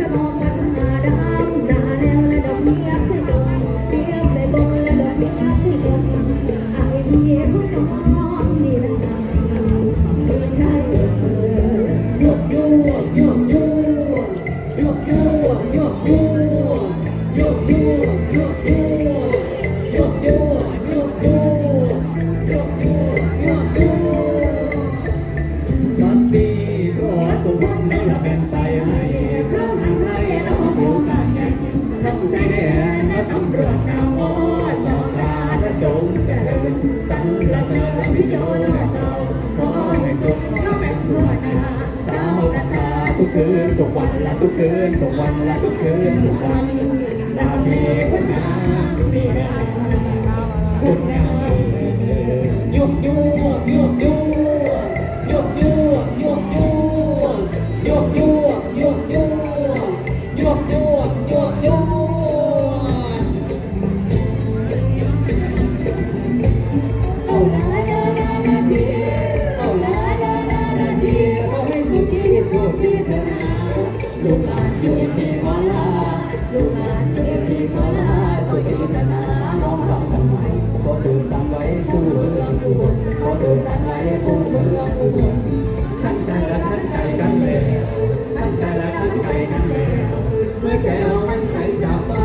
Yeah. สรรเสริญพิโยนาเจ้าขอให้สุขน้องเป็นหัวหน้าสาวกษาทุกคืนทุกวันและทุกคืนทุกวันและทุกคืนทุกวันลาเพคุณงามมีแรงคุณงา โชคดีเถิดนะลูกหลานเกิดที่ขอลาลูกหลานเกิดที่ขอลาช่วยดีกันนะน้องฟังกันไหมก็ถือสั่งไว้ผู้เมืองผู้บนก็ถือสั่งไว้ผู้เมืองกู้ทั้งใจและทั้งใจกันแล้วทั้งใจและทั้งใจกันแล้วเมื่อแก้วมันไก่จากฟ้า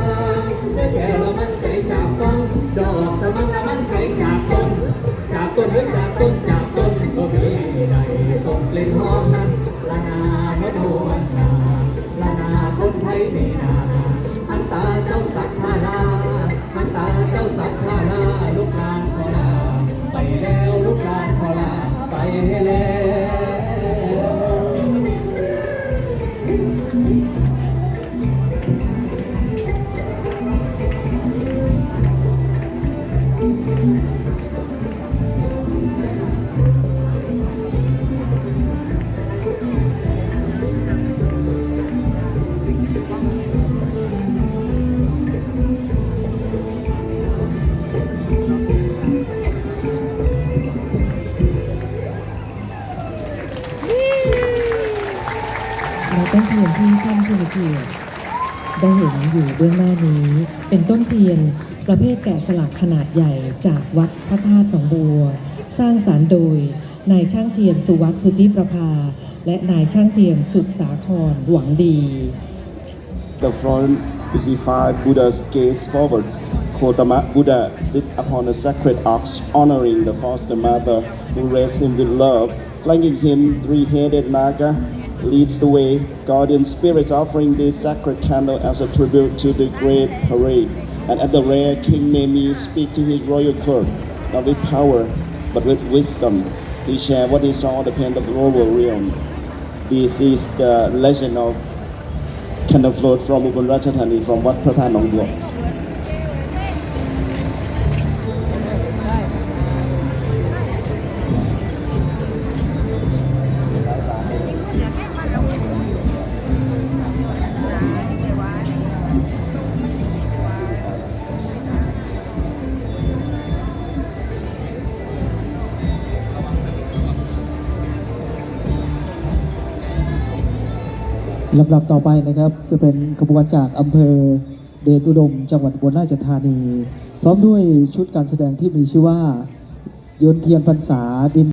เมื่อแก้วมันไก่จากฟ้าดอกสมังล แล้ว และต้นเทียนที่ท่านผู้มีเกียรติได้เห็นอยู่เบื้องหน้านี้ เป็นต้นเทียนประเภทแกะสลักขนาดใหญ่จากวัดพระธาตุหนองบัว สร้างสารรค์โดยนายช่างเทียนสุวัตสุธิประภา และนายช่างเทียนสุดสาครหวังดี The front, you see five Buddhas gaze forward. Kotama Buddha sit upon a sacred ox, honoring the foster mother who raised him with love. Flanking him, three-headed Naga leads the way. Guardian spirits offering this sacred candle as a tribute to the great parade. And at the rear, King Nemi speak to his royal court, not with power, but with wisdom. He shared what he saw the pen of the royal realm. This is the legend of Candle float from Ubon Ratchathani from Wat Prathan ลำดับต่อไปนะครับ จะเป็นขบวนจากอำเภอเดชอุดม จังหวัดบุรีราชธานี พร้อมด้วยชุดการแสดงที่มีชื่อว่าโยนเทียนพรรษาดิน